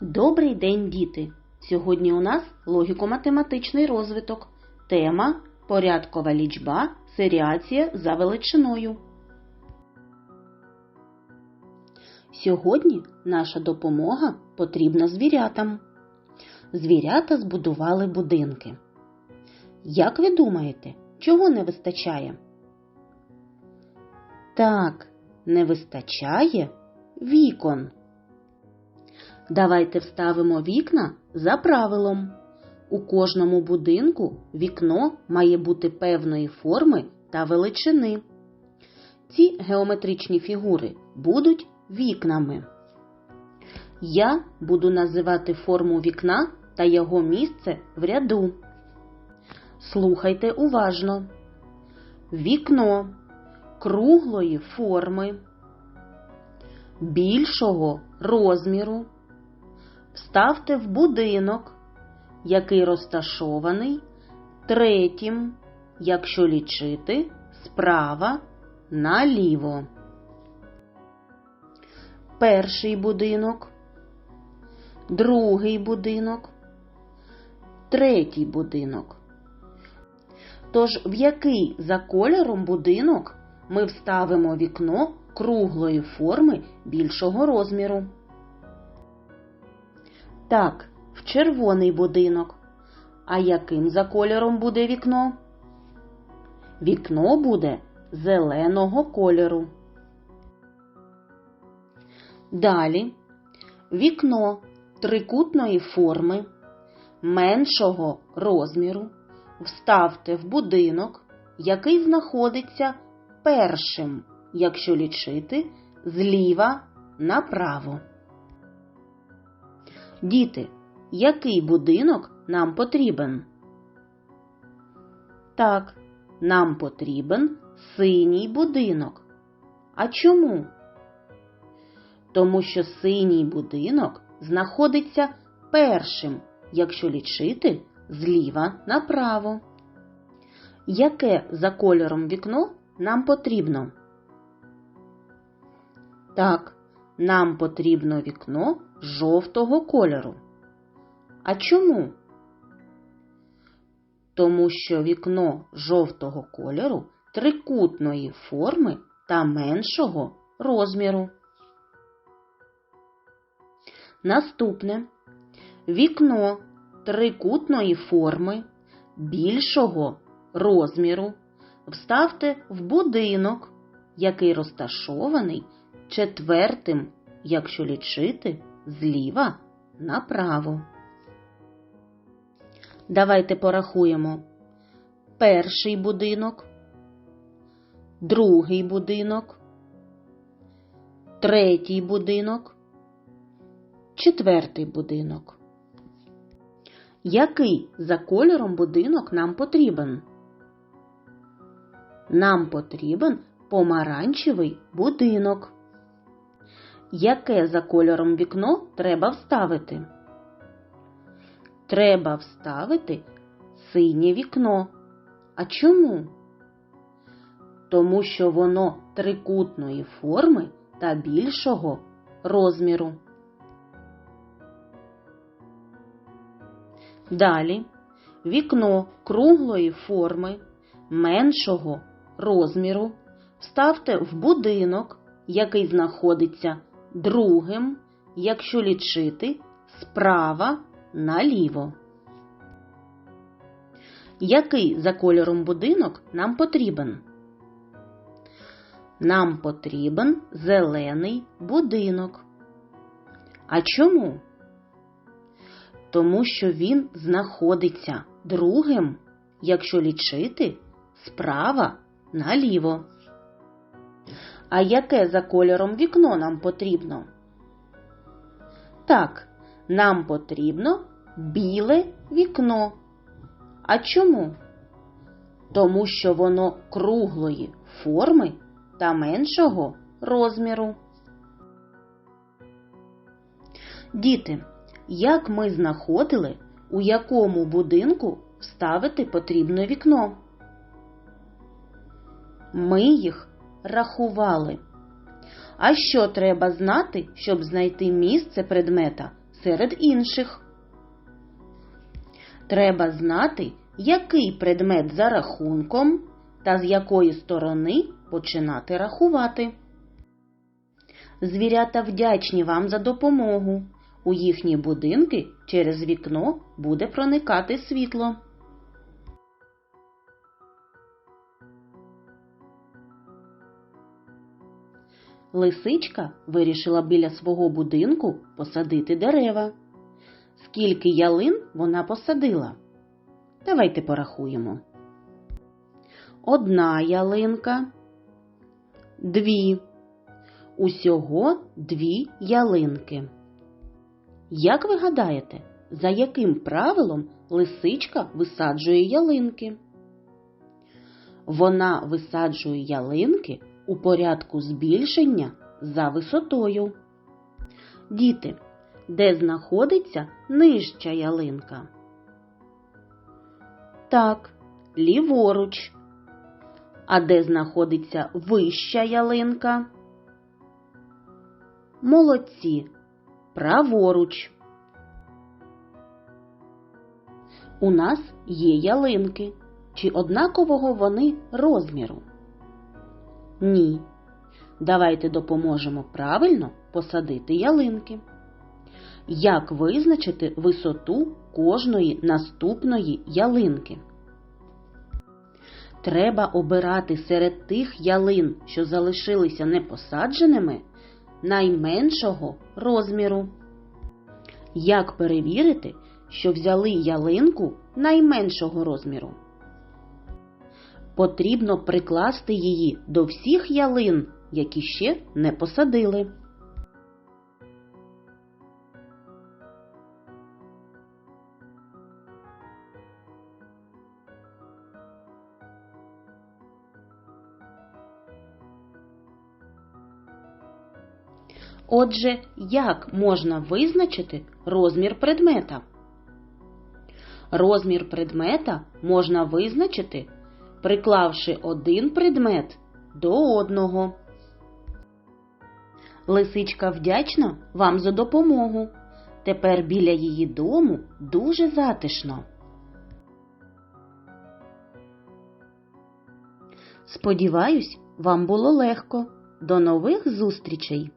Добрий день, діти! Сьогодні у нас логіко-математичний розвиток. Тема порядкова лічба, серіація за величиною. Сьогодні наша допомога потрібна звірятам. Звірята збудували будинки. Як ви думаєте, чого не вистачає? Так, не вистачає вікон. Давайте вставимо вікна за правилом. У кожному будинку вікно має бути певної форми та величини. Ці геометричні фігури будуть вікнами. Я буду називати форму вікна та його місце в ряду. Слухайте уважно. Вікно круглої форми, більшого розміру. Вставте в будинок, який розташований третім, якщо лічити справа наліво. Перший будинок, другий будинок, третій будинок. Тож в який за кольором будинок ми вставимо вікно круглої форми більшого розміру? Так, в червоний будинок. А яким за кольором буде вікно? Вікно буде зеленого кольору. Далі вікно трикутної форми меншого розміру вставте в будинок, який знаходиться першим, якщо лічити зліва направо. Діти, який будинок нам потрібен? Так, нам потрібен синій будинок. А чому? Тому що синій будинок знаходиться першим, якщо лічити зліва направо. Яке за кольором вікно нам потрібно? Так, нам потрібно вікно жовтого кольору. А чому? Тому що вікно жовтого кольору трикутної форми та меншого розміру. Наступне вікно трикутної форми більшого розміру вставте в будинок, який розташований четвертим, якщо лічити зліва направо. Давайте порахуємо перший будинок, другий будинок, третій будинок, четвертий будинок. Який за кольором будинок нам потрібен? Нам потрібен помаранчевий будинок. Яке за кольором вікно треба вставити? Треба вставити синє вікно. А чому? Тому що воно трикутної форми та більшого розміру. Далі вікно круглої форми меншого розміру вставте в будинок, який знаходиться другим, якщо лічити справа наліво. Який за кольором будинок нам потрібен? Нам потрібен зелений будинок. А чому? Тому що він знаходиться другим, якщо лічити справа наліво. А яке за кольором вікно нам потрібно? Так, нам потрібно біле вікно. А чому? Тому що воно круглої форми та меншого розміру. Діти, як ми знаходили, у якому будинку вставити потрібне вікно? Ми їх рахували. А що треба знати, щоб знайти місце предмета серед інших. Треба знати, який предмет за рахунком та з якої сторони починати рахувати. Звірята вдячні вам за допомогу. У їхні будинки через вікно буде проникати світло. Лисичка вирішила біля свого будинку посадити дерева. Скільки ялин вона посадила? Давайте порахуємо. Одна ялинка, дві. Усього дві ялинки. Як ви гадаєте, за яким правилом лисичка висаджує ялинки? Вона висаджує ялинки у порядку збільшення за висотою. Діти, де знаходиться нижча ялинка? Так, ліворуч. А де знаходиться вища ялинка? Молодці. Праворуч. У нас є ялинки. Чи однакового вони розміру? Ні. Давайте допоможемо правильно посадити ялинки. Як визначити висоту кожної наступної ялинки? Треба обирати серед тих ялин, що залишилися непосадженими, найменшого розміру. Як перевірити, що взяли ялинку найменшого розміру? Потрібно прикласти її до всіх ялин, які ще не посадили. Отже, як можна визначити розмір предмета? Розмір предмета можна визначити, приклавши один предмет до одного. Лисичка вдячна вам за допомогу. Тепер біля її дому дуже затишно. Сподіваюсь, вам було легко. До нових зустрічей!